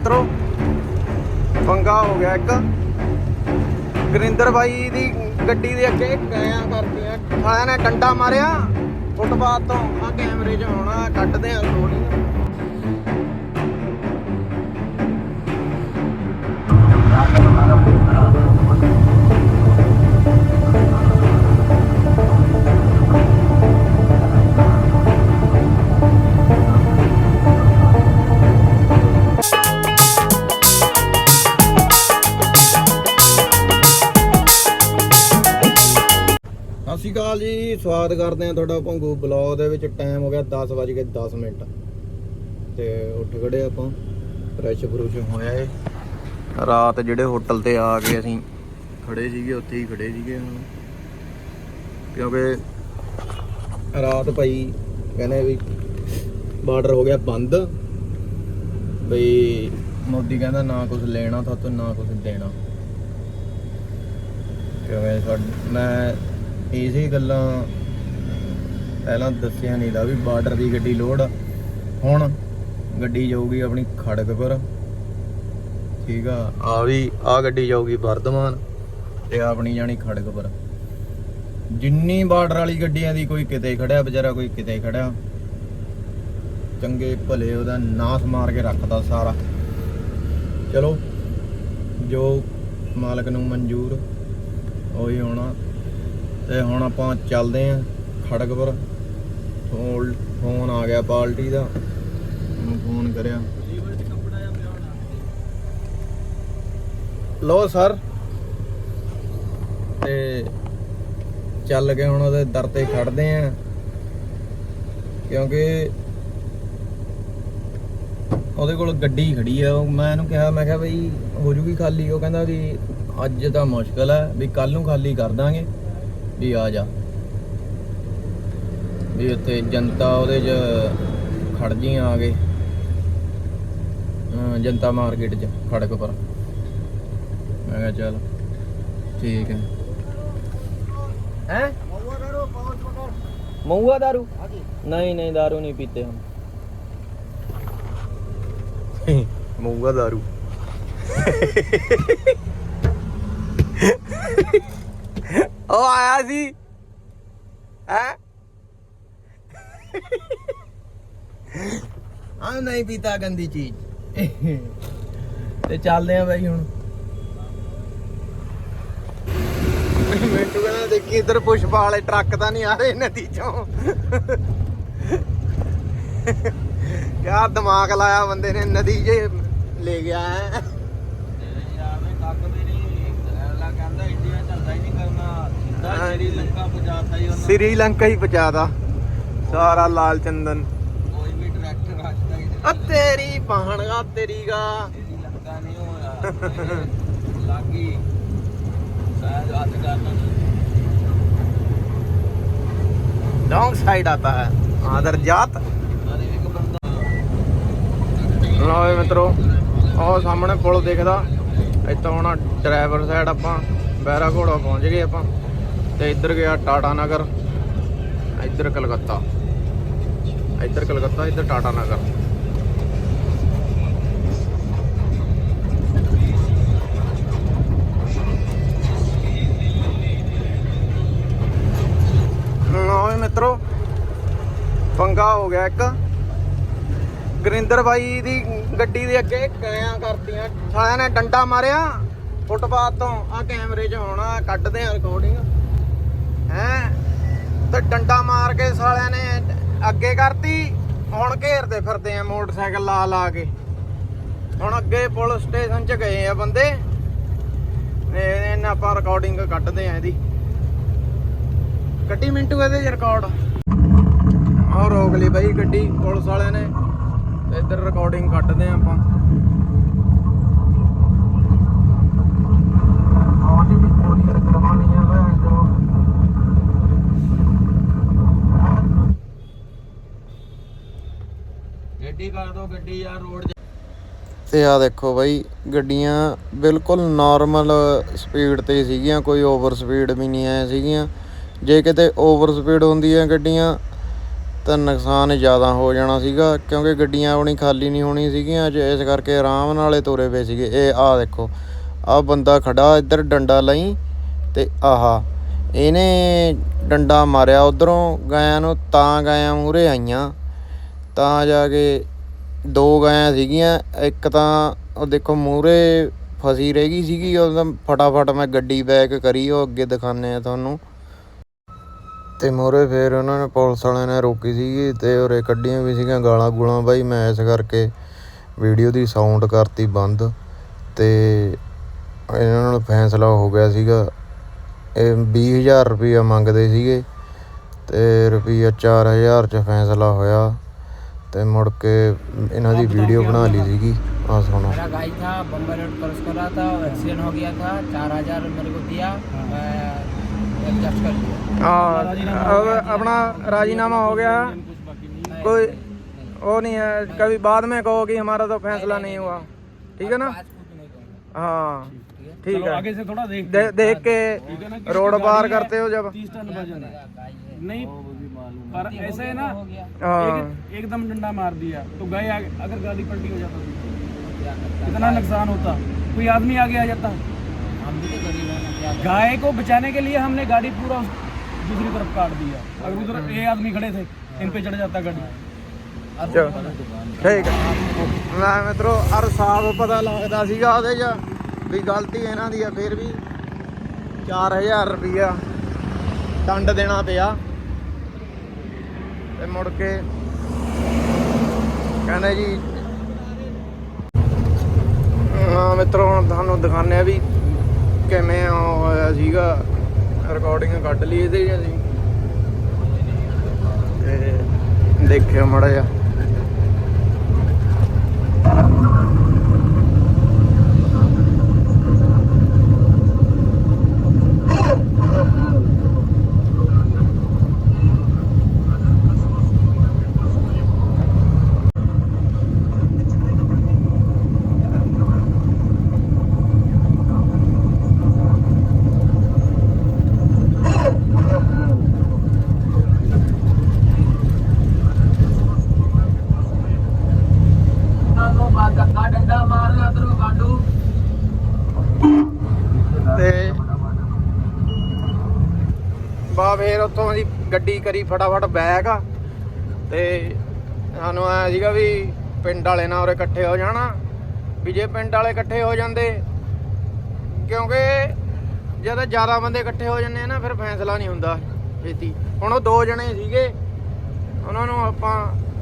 ਮਿੱਤਰੋ, ਪੰਗਾ ਹੋ ਗਿਆ ਇੱਕ। ਗੁਰਿੰਦਰ ਬਾਈ ਦੀ ਗੱਡੀ ਦੇ ਅੱਗੇ ਗਾਇਆ ਕਰਦੀਆਂ ਸਾਲਿਆਂ ਨੇ ਡੰਡਾ ਮਾਰਿਆ, ਫੁੱਟਪਾਥ ਤੋਂ। ਆ ਕੈਮਰੇ 'ਚ ਆਉਣਾ, ਕੱਢਦੇ ਆ ਲੋੜੀ ਅਕਾਲ ਜੀ ਸਵਾਗਤ ਕਰਦੇ ਆ ਤੁਹਾਡਾ ਭੰਗੂ ਬਲੌਗ ਦੇ ਵਿੱਚ। ਟਾਈਮ ਹੋ ਗਿਆ 10 ਵਜੇ ਕੇ 10 ਮਿੰਟ। ਤੇ ਉੱਠ ਖੜੇ ਆਪਾਂ। ਫਰੈਸ਼ ਫਰੂਸ਼ ਹੋਇਆ ਏ। ਰਾਤ ਜਿਹੜੇ ਹੋਟਲ ਤੇ ਆ ਕੇ ਅਸੀਂ ਖੜੇ ਸੀਗੇ, ਉੱਥੇ ਹੀ ਖੜੇ ਸੀਗੇ ਹੁਣ। ਕਿਉਂਕਿ ਰਾਤ ਭਾਈ ਕਹਿੰਦੇ ਵੀ ਬਾਰਡਰ ਹੋ ਗਿਆ ਬੰਦ। ਬਈ ਮੋਦੀ ਕਹਿੰਦਾ ਨਾ ਕੁਝ ਲੈਣਾ ਥਾ ਤੂੰ ਨਾ ਕੁਝ ਦੇਣਾ। ਕਿਉਂਕਿ ਮੈਂ ਇਸੇ ਗੱਲਾਂ ਪਹਿਲਾਂ ਦੱਸਿਆ ਨਹੀਂ ਦਾ ਵੀ ਬਾਰਡਰ ਦੀ ਗੱਡੀ ਲੋਡ ਹੁਣ ਗੱਡੀ ਜਾਊਗੀ ਆਪਣੀ ਖੜਕਪੁਰ ਠੀਕ ਆ ਆ ਵੀ, ਆ ਗੱਡੀ ਜਾਊਗੀ ਵਰਧਮਾਨ ਤੇ ਆਪਣੀ ਜਾਣੀ ਖੜਕਪੁਰ ਜਿੰਨੀ ਬਾਰਡਰ ਵਾਲੀ ਗੱਡੀਆਂ ਦੀ ਕੋਈ ਕਿਤੇ ਖੜਿਆ, ਵਿਚਾਰਾ ਕੋਈ ਕਿਤੇ ਖੜਿਆ, ਚੰਗੇ ਭਲੇ ਉਹਦਾ ਨਾਸ ਮਾਰ ਕੇ ਰੱਖਦਾ ਸਾਰਾ। ਚਲੋ, ਜੋ ਮਾਲਕ ਨੂੰ ਮਨਜ਼ੂਰ, ਉਹੀ ਹੋਣਾ। ਤੇ ਹੁਣ ਆਪਾਂ ਚੱਲਦੇ ਆਂ ਖੜਗਪੁਰ। ਫੋਨ ਫੋਨ ਆ ਗਿਆ ਪਾਲਟੀ ਦਾ। ਉਹਨੂੰ ਫੋਨ ਕਰਿਆ। ਲੋ ਸਰ। ਤੇ ਚੱਲ ਕੇ ਹੁਣ ਉਹਦੇ ਦਰ ਤੇ ਖੜਦੇ ਆਂ। ਕਿਉਂਕਿ ਉਹਦੇ ਕੋਲ ਗੱਡੀ ਖੜੀ ਆ। ਉਹ ਮੈਂ ਇਹਨੂੰ ਕਿਹਾ, ਮੈਂ ਕਿਹਾ ਬਈ ਹੋ ਜੂਗੀ ਖਾਲੀ। ਉਹ ਕਹਿੰਦਾ ਵੀ ਅੱਜ ਤਾਂ ਮੁਸ਼ਕਲ ਹੈ ਵੀ ਕੱਲ ਨੂੰ ਖਾਲੀ ਕਰ ਦਾਂਗੇ। ਵੀ ਆ ਜਾ ਵੀ ਉੱਥੇ ਜਨਤਾ ਉਹਦੇ 'ਚ ਖੜ ਜੀ ਆ ਗਏ ਹਾਂ, ਜਨਤਾ ਮਾਰਕੀਟ 'ਚ ਖੜਕ ਪਰ ਮੈਂ ਕਿਹਾ ਚੱਲ ਠੀਕ ਹੈ हैं महुआ दारू नहीं नहीं दारू नहीं पीते हम ਮੂੰਗਾ दारू ਉਹ ਆਇਆ ਸੀ। ਹੈ? ਆ ਨਹੀਂ ਪੀਤਾ ਗੰਦੀ ਚੀਜ਼। ਤੇ ਚੱਲਦੇ ਆ ਬਾਈ ਹੁਣ। ਮਿੰਟੂ ਕਹਿੰਦਾ ਦੇਖੀ ਇੱਧਰ ਪੁਸ਼ਪਾ ਵਾਲੇ ਟਰੱਕ ਤਾਂ ਨਹੀਂ ਆ ਰਹੇ ਨਦੀ ਚੋਂ। ਕਿਆ ਦਿਮਾਗ ਲਾਇਆ ਬੰਦੇ ਨੇ ਨਦੀ 'ਚ ਲੈ ਗਿਆ ਹੈ। ਸ਼੍ਰੀਲੰਕਾ ਹੀ ਉਹਨਾਂ ਸ਼੍ਰੀਲੰਕਾ ਸਾਰਾ ਲਾਲ ਚੰਦਨ। ਕੋਈ ਵੀ ਡਾਇਰੈਕਟਰ ਅੱਜ ਤੱਕ ਆ ਤੇਰੀ ਪਾਣਗਾ ਤੇਰੀ ਗਾ। ਸ਼੍ਰੀਲੰਕਾ ਨਹੀਂ ਹੋਇਆ ਲਾਗੀ। ਸਾਇਦ ਹੱਥ ਕਰਨਾ। ਲੌਂਗ ਸਾਈਡ ਆਤਾ ਹੈ ਆਦਰ ਜਾਤ। ਮਿੱਤਰੋ ਆਹ ਸਾਹਮਣੇ ਪੁਲ ਦੇਖਦਾ। ਇੱਥੋਂ ਹੁਣ ਡਰਾਈਵਰ ਸਾਈਡ ਆਪਾਂ ਬੈਰਾ ਘੋੜਾ ਪਹੁੰਚ ਗਏ ਆਪਾਂ। ਤੇ ਇੱਧਰ ਗਿਆ ਟਾਟਾ ਨਗਰ, ਇੱਧਰ ਕਲਕੱਤਾ। ਇੱਧਰ ਕਲਕੱਤਾ, ਇੱਧਰ ਟਾਟਾ ਨਗਰ। ਲਓ ਮਿੱਤਰੋ, ਪੰਗਾ ਹੋ ਗਿਆ ਇੱਕ। ਗਰਿੰਦਰ ਬਾਈ ਦੀ ਗੱਡੀ ਦੇ ਅੱਗੇ ਗਾਇਆ ਕਰਦੀਆਂ ਸਾਲਿਆਂ ਨੇ ਡੰਡਾ ਮਾਰਿਆ ਫੁੱਟਪਾਥ ਤੋਂ। ਆ ਕੈਮਰੇ 'ਚ ਆਉਣਾ ਕੱਢਦੇ ਆ ਰਿਕਾਰਡਿੰਗ ਹੈ? ਤੇ ਡੰਡਾ ਮਾਰ ਕੇ ਸਾਲਿਆਂ ਨੇ ਅੱਗੇ ਕਰਤੀ, ਹੁਣ ਘੇਰਦੇ ਫਿਰਦੇ ਆ ਮੋਟਰਸਾਈਕਲ ਲਾ ਲਾ ਕੇ। ਹੁਣ ਅੱਗੇ ਪੁਲਿਸ ਸਟੇਸ਼ਨ 'ਚ ਗਏ ਆ ਬੰਦੇ। ਨੇ ਇਹਨਾਂ ਆਪਾਂ ਰਿਕਾਰਡਿੰਗ ਕੱਢਦੇ ਆ ਇਹਦੀ। ਕੱਢੀ ਮਿੰਟੂ ਇਹਦੇ 'ਚ ਰਿਕਾਰਡ ਆਹ ਰੋਕ ਲਈ ਬਾਈ ਗੱਡੀ ਪੁਲਿਸ ਵਾਲਿਆਂ ਨੇ। ਇੱਧਰ ਰਿਕਾਰਡਿੰਗ ਕੱਢਦੇ ਆ ਆਪਾਂ। ਆਡੀ ਦੀ ਪੂਰੀ ਕਰਵਾਉਣੀ ਆ ਮੈਂ ਜੋ ਗੱਡੀ ਕਰ ਦੋ, ਗੱਡੀ ਯਾਰ ਰੋਡ ਤੇ। ਆ ਦੇਖੋ ਬਾਈ, ਗੱਡੀਆਂ ਬਿਲਕੁਲ ਨਾਰਮਲ ਸਪੀਡ ਤੇ ਸੀਗੀਆਂ, ਕੋਈ ਓਵਰ ਸਪੀਡ ਵੀ ਨਹੀਂ ਆਇਆ ਸੀਗੀਆਂ। ਜੇ ਕਿਤੇ ਓਵਰ ਸਪੀਡ ਹੁੰਦੀਆਂ ਗੱਡੀਆਂ, ਤਾਂ ਨੁਕਸਾਨ ਜ਼ਿਆਦਾ ਹੋ ਜਾਣਾ ਸੀਗਾ, ਕਿਉਂਕਿ ਗੱਡੀਆਂ ਆਪਣੀ ਖਾਲੀ ਨਹੀਂ ਹੋਣੀ ਸੀਗੀਆਂ ਅੱਜ ਇਸ ਕਰਕੇ ਆਰਾਮ ਨਾਲੇ ਤੁਰੇ ਪਏ ਸੀਗੇ। ਇਹ ਆਹ ਦੇਖੋ ਆਹ ਬੰਦਾ ਖੜਾ ਇੱਧਰ ਡੰਡਾ ਲਈ ਤੇ ਆਹਾ, ਇਹਨੇ ਡੰਡਾ ਮਾਰਿਆ ਉਧਰੋਂ, ਗਾਇਆਂ ਨੂੰ ਤਾਂ ਗਾਇਆਂ ਮੂਰੇ ਆਈਆਂ, ਤਾਂ ਜਾ ਕੇ ਦੋ ਗਾਇਆਂ ਸੀਗੀਆਂ, ਇੱਕ ਤਾਂ ਉਹ ਦੇਖੋ ਮੂਹਰੇ ਫਸੀ ਰਹਿ ਗਈ ਸੀਗੀ, ਉਹ ਤਾਂ ਫਟਾਫਟ ਮੈਂ ਗੱਡੀ ਬੈਕ ਕਰੀ, ਉਹ ਅੱਗੇ ਦਿਖਾਣੇ ਆ ਤੁਹਾਨੂੰ। ਤੇ ਮੋਰੇ ਫੇਰ ਉਹਨਾਂ ਨੇ ਪੁਲਿਸ ਵਾਲਿਆਂ ਨੇ ਰੋਕੀ ਸੀਗੀ ਤੇ ਉਰੇ ਕੱਢੀਆਂ ਵੀ ਸੀਗੀਆਂ ਗਾਲਾਂ ਗੂਲਾਂ ਬਾਈ, ਮੈਂ ਇਸ ਕਰਕੇ ਵੀਡੀਓ ਦੀ ਸਾਊਂਡ ਕਰਤੀ ਬੰਦ। ਤੇ ਇਹਨਾਂ ਨਾਲ ਫੈਸਲਾ ਹੋ ਗਿਆ ਸੀਗਾ। ਇਹ 20000 ਰੁਪਇਆ ਮੰਗਦੇ ਸੀਗੇ ਤੇ ਰੁਪਈਆ 4000 ਚ ਫੈਸਲਾ ਹੋਇਆ। ਤੇ ਮੁੜ ਕੇ ਇਹਨਾਂ ਦੀ ਵੀਡੀਓ ਬਣਾ ਲਈ ਸੀਗੀ ਆ ਸੁਣੋ मेरा गाड़ी था बम्बई रोड क्रॉस कर रहा था एक्सीडेंट हो गया था चार हजार मेरे को दिया मैं एडजस्ट कर लिया हाँ अपना राजीनामा हो गया कोई वो नहीं है कभी बाद में कहो कि हमारा तो फैसला नहीं हुआ ठीक है ना आज कुछ नहीं कहूँगा हाँ ठीक है आगे से थोड़ा देख दे, देख के रोड पार करते हो जब तीस टन वजन है नहीं पर ऐसे है ना हाँ एक, एकदम डंडा मार दिया तो गए आगे अगर गाड़ी पलटी हो जाता तो कितना नुकसान होता कोई आदमी आगे आ जाता हम भी तो गरीब हैं ना क्या गाय को बचाने के लिए हमने गाड़ी पूरा उस- दूसरी तरफ काट दिया अगर उधर ये आदमी खड़े थे इन पे चढ़ जाता गाड़ी ਚਲੋ ਠੀਕ ਹੈ ਮੈਂ ਮਿੱਤਰੋ ਅਰ ਸਾਫ ਪਤਾ ਲੱਗਦਾ ਸੀਗਾ ਉਹਦੇ 'ਚ ਵੀ ਗਲਤੀ ਇਹਨਾਂ ਦੀ ਆ ਫਿਰ ਵੀ 4000 ਰੁਪਇਆ ਦੰਡ ਦੇਣਾ ਪਿਆ ਤੇ ਮੁੜ ਕੇ ਕਹਿੰਦੇ ਜੀ, ਹਾਂ ਮਿੱਤਰੋ, ਹੁਣ ਤੁਹਾਨੂੰ ਦਿਖਾਉਂਦੇ ਆ ਵੀ ਕਿਵੇਂ ਹੋਇਆ ਸੀਗਾ। ਰਿਕਾਰਡਿੰਗ ਕੱਢ ਲਈ ਇਹਦੇ 'ਚ ਅਸੀਂ। ਤੇ ਦੇਖਿਓ ਮੜਾ ਜਿਹਾ। ਗੱਡੀ ਕਰੀ ਫਟਾਫਟ ਬੈਕ ਤੇ ਸਾਨੂੰ ਆਇਆ ਸੀਗਾ ਵੀ ਪਿੰਡ ਵਾਲੇ ਨਾਲ ਉਰੇ ਇਕੱਠੇ ਹੋ ਜਾਣਾ। ਵੀ ਜੇ ਪਿੰਡ ਵਾਲੇ ਇਕੱਠੇ ਹੋ ਜਾਂਦੇ, ਕਿਉਂਕਿ ਜਦੋਂ ਜ਼ਿਆਦਾ ਬੰਦੇ ਇਕੱਠੇ ਹੋ ਜਾਂਦੇ ਆ ਨਾ, ਫਿਰ ਫੈਸਲਾ ਨਹੀਂ ਹੁੰਦਾ ਛੇਤੀ। ਹੁਣ ਉਹ ਦੋ ਜਣੇ ਸੀਗੇ, ਉਹਨਾਂ ਨੂੰ ਆਪਾਂ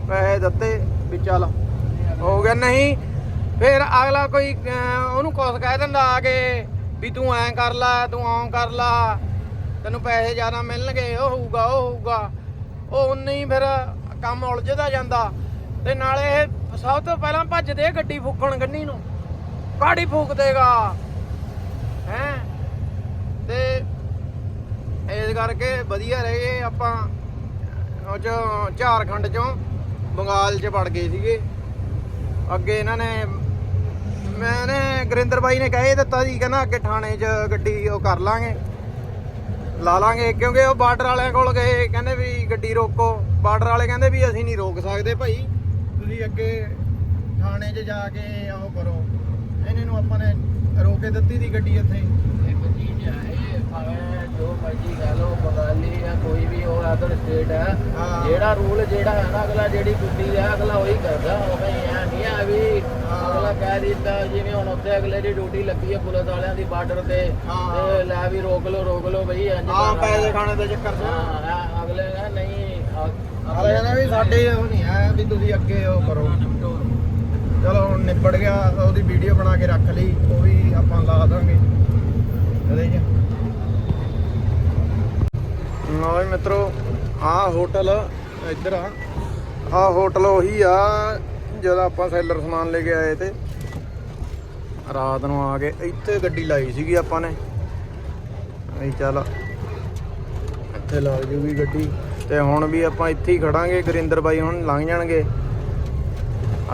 ਪੈਸੇ ਦਿੱਤੇ ਵੀ ਚੱਲ ਹੋ ਗਿਆ ਨਹੀਂ। ਫਿਰ ਅਗਲਾ ਕੋਈ ਉਹਨੂੰ ਕੁਛ ਕਹਿ ਦਿੰਦਾ ਆ ਕੇ ਵੀ ਤੂੰ ਐਂ ਕਰ ਲੈ, ਤੂੰ ਆਂ ਕਰ ਲੈ। ਤੈਨੂੰ ਪੈਸੇ ਜ਼ਿਆਦਾ ਮਿਲਣਗੇ, ਉਹ ਹੋਊਗਾ ਉਹ ਹੋਊਗਾ। ਉਹ ਨਹੀਂ ਫਿਰ ਕੰਮ ਉਲਝਦਾ ਜਾਂਦਾ। ਤੇ ਨਾਲੇ ਇਹ ਸਭ ਤੋਂ ਪਹਿਲਾਂ ਭੱਜਦੇ ਗੱਡੀ ਫੂਕਣ ਗੰਨੀ ਨੂੰ। ਕਾੜੀ ਫੂਕ ਦੇਗਾ? ਹੈ? ਤੇ ਇਸ ਕਰਕੇ ਵਧੀਆ ਰਹੇ ਗਏ ਆਪਾਂ। ਉਹ ਚੋਂ ਝਾਰਖੰਡ ਚੋਂ ਬੰਗਾਲ ਚ ਵੜ ਗਏ ਸੀਗੇ। ਅੱਗੇ ਇਹਨਾਂ ਨੇ ਮੈਨੇ ਗੁਰਿੰਦਰ ਬਾਈ ਨੇ ਕਹਿ ਦਿੱਤਾ ਜੀ ਕਹਿੰਦਾ ਅੱਗੇ ਥਾਣੇ 'ਚ ਗੱਡੀ ਉਹ ਕਰ ਲਾਂਗੇ। ਲਾ ਲਾਂਗੇ, ਕਿਉਂਕਿ ਉਹ ਬਾਰਡਰ ਵਾਲਿਆਂ ਕੋਲ ਗਏ, ਕਹਿੰਦੇ ਵੀ ਗੱਡੀ ਰੋਕੋ। ਬਾਰਡਰ ਵਾਲੇ ਕਹਿੰਦੇ ਵੀ ਅਸੀਂ ਨਹੀਂ ਰੋਕ ਸਕਦੇ ਭਾਈ। ਤੁਸੀਂ ਅੱਗੇ ਥਾਣੇ 'ਚ ਜਾ ਕੇ ਆਓ ਕਰੋ। ਇਹਨੇ ਨੂੰ ਆਪਾਂ ਨੇ ਰੋਕੇ ਦਿੱਤੀ ਦੀ ਗੱਡੀ ਇੱਥੇ। ਇਹ ਵਜੀਦ ਹੈ ਇਹ ਜੋ ਮਰਜ਼ੀ ਕਹ ਲੋ ਬੰਗਾਲੀ ਜਾਂ ਕੋਈ ਵੀ ਹੋ ਅਦਰ ਸਟੇਟ ਹੈ ਹਾਂ। ਜਿਹੜਾ ਰੂਲ ਜਿਹੜਾ ਹੈ ਨਾ ਅਗਲਾ ਜਿਹੜੀ ਡਿਊਟੀ ਹੈ ਅਗਲਾ ਉਹੀ ਕਰਦਾ ਹੋਵੇ ਇਹ ਨਹੀਂ ਆ ਵੀ ਅਗਲਾ ਕਹਿ ਦਿੱਤਾ ਜਿਵੇਂ ਹੁਣ ਉੱਥੇ ਅਗਲੇ ਦੀ ਡਿਊਟੀ ਲੱਗੀ ਹੈ ਪੁਲਿਸ ਵਾਲਿਆਂ ਦੀ ਬਾਰਡਰ ਤੇ ਹਾਂ। ਤੇ ਲੈ ਵੀ ਰੋਕ ਲੋ ਰੋਕ ਲੋ ਬਈ ਇੰਜ ਆ ਕਰਨਾ। ਪੈਸੇ ਖਾਣੇ ਦੇ ਚੱਕਰ ਹਾਂ ਹਾਂ, ਅਗਲੇ ਨੇ ਨਹੀਂ ਅਗਲੇ ਕਹਿੰਦੇ ਵੀ ਸਾਡੇ ਉਹ ਨਹੀਂ ਹੈ ਵੀ ਤੁਸੀਂ ਅੱਗੇ ਉਹ ਕਰੋ ਚਲੋ ਹੁਣ ਨਿਬੜ ਗਿਆ ਉਹਦੀ ਵੀਡੀਓ ਬਣਾ ਕੇ ਰੱਖ ਲਈ ਉਹ ਵੀ ਆਪਾਂ ਲਾ ਦਾਂਗੇ ਇਹਦੇ 'ਚ ਲਓ ਜੀ ਮਿੱਤਰੋ, ਆਹ ਹੋਟਲ ਇੱਧਰ ਆ। ਆਹ ਹੋਟਲ ਉਹੀ ਆ, ਜਦੋਂ ਆਪਾਂ ਸੈਲਰ ਸਮਾਨ ਲੈ ਕੇ ਆਏ ਤੇ। ਰਾਤ ਨੂੰ ਆ ਕੇ ਇੱਥੇ ਗੱਡੀ ਲਾਈ ਸੀਗੀ ਆਪਾਂ ਨੇ। ਨਹੀਂ ਚੱਲ, ਇੱਥੇ ਲੱਗ ਜੂਗੀ ਗੱਡੀ। ਤੇ ਹੁਣ ਵੀ ਆਪਾਂ ਇੱਥੇ ਹੀ ਖੜਾਂਗੇ, ਗੁਰਿੰਦਰ ਬਾਈ ਹੁਣ ਲੰਘ ਜਾਣਗੇ।